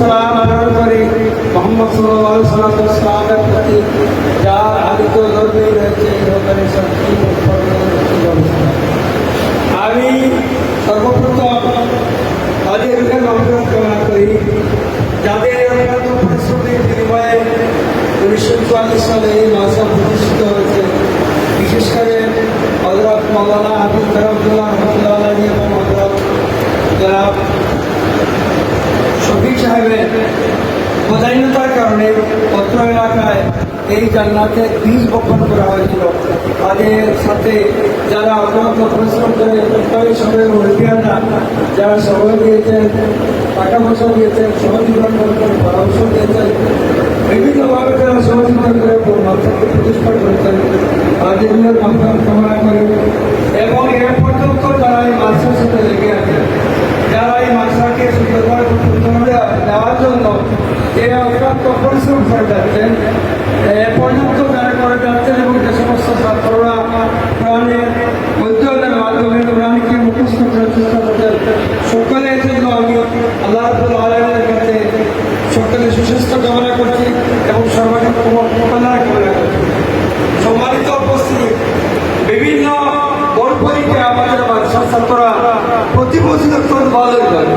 সালাম প্রেরণ করি। মোহাম্মদ সাল্লাহ সাল্লাম ইসলামের প্রতি যার আদিত্য ধর্মী রয়েছে আমি সর্বপ্রথম তাদের মঙ্গল কামনা করি। যাদের অত্যন্ত পরিশ্রমের বিনিময়ে উনিশশো চুয়াল্লিশ সালে এই মাসা প্রতিষ্ঠিত হয়েছে, বিশেষ করে হজরত মৌলানা কারমদুল্লাহ রহমতুল্লাহ আলী এবং হজরত জনাব সাহেবের প্রধানতার কারণে অত্র এলাকায় এই জান্নাতে বীজ বপন করা হয়েছিল তাদের সাথে যারা অত্যন্ত পরিশ্রম করে প্রত্যেক সঙ্গে মুরব্বিয়ানরা যারা সময় দিয়েছেন টাকা পয়সা দিয়েছেন সহযোগিতা করেছেন পরামর্শ দিয়েছেন বিভিন্নভাবে যারা সহযোগিতা করে মাত্রাকে প্রতিষ্ঠা করেছেন তাদের মাত্রা কামনা করে এরা অত্যন্ত পরিশ্রম করে যাচ্ছেন পর্যাপ্ত দাঁড় করে যাচ্ছেন এবং যে সমস্ত ছাত্ররা প্রাণের অধ্যয়নের মাধ্যমে প্রাণকে মুখস্থ করার চেষ্টা করছেন সকলে এসেছিল আমি আল্লাহ আব্দুল কাছে সকলে সুস্বাস্থ্য কামনা করছি এবং সর্বাধিক কামনা করছি। সম্মানিত উপস্থিতি, বিভিন্ন বড় পরীক্ষায় আমাদের ছাত্ররা প্রতি বছর ভালো করে।